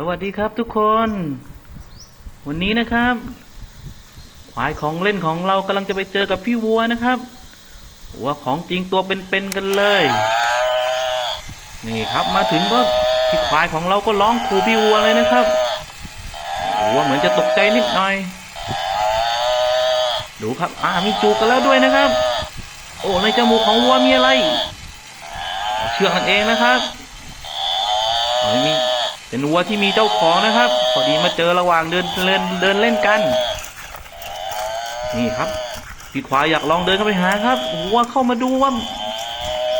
สวัสดีครับทุกคน วันนี้นะครับควายของเล่นของเรากำลังจะไปเจอกับพี่วัวนะครับวัวของจริงตัวเป็นๆกันเลย นี่ครับมาถึงก็พี่ควายของเราก็ร้องขู่พี่วัวเลยนะครับวัวเหมือนจะตกใจนิดหน่อย ดูครับอ่ามีจูบกันแล้วด้วยนะครับ โอ้ในจมูกของวัวมีอะไร เชือกนั่นเองนะครับมี เป็นวัวที่มีเจ้าของนะครับ พอดีมาเจอระหว่างเดินเล่นเดินเล่นกัน นี่ครับพี่ควายอยากลองเดินเข้าไปหาครับวัวเข้ามาดูว่า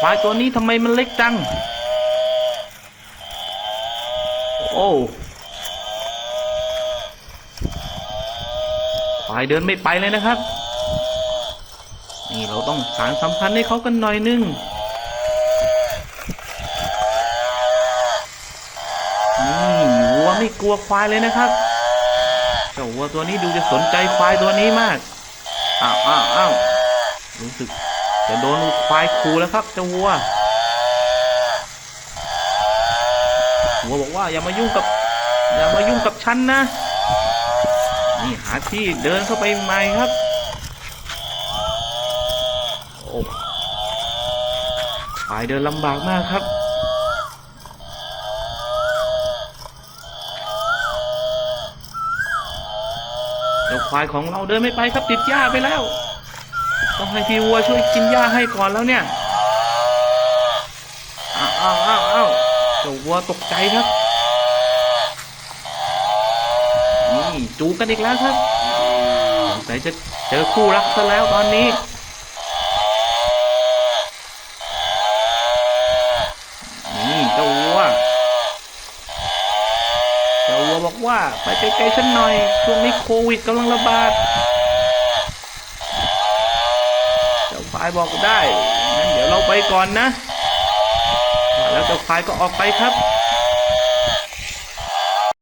ควายตัวนี้ทำไมมันเล็กจัง โอ้ควายเดินไม่ไปเลยนะครับ นี่เราต้องสารสัมพันธ์ให้เขากันหน่อยนึง นี่วัวไม่ก ลัวควายเลยนะครับเจ้าวัวตัวนี้ดูจะสนใจควายตัวนี้มากอ้าวอ้าวอ้าวรู้สึกจะโดนควายคูแล้วครับเจ้าวัววัวบอกว่าอย่ามายุ่งกับ อย่ามายุ่งกับฉันนะ นี่หาที่เดินเข้าไปใหม่ครับโอ้ควายเดินลำบากมากครับ เจ้าควายของเราเดินไม่ไปครับติดหญ้าไปแล้ว ต้องให้พี่วัวช่วยกินหญ้าให้ก่อนแล้วเนี่ยอ้าวอ้าวอ้าวอ้าวเจ้าวัวตกใจครับนี่จูกันอีกแล้วครับสงสัยจะเจอคู่รักซะแล้วตอนนี้เจ้าวัว เจ้าวัว บอกว่าไปไกลๆฉันหน่อย ช่วงนี้โควิดกำลังระบาดเจ้าควายบอกได้งั้นเดี๋ยวเราไปก่อนนะ แล้วเจ้าควายก็ออกไปครับ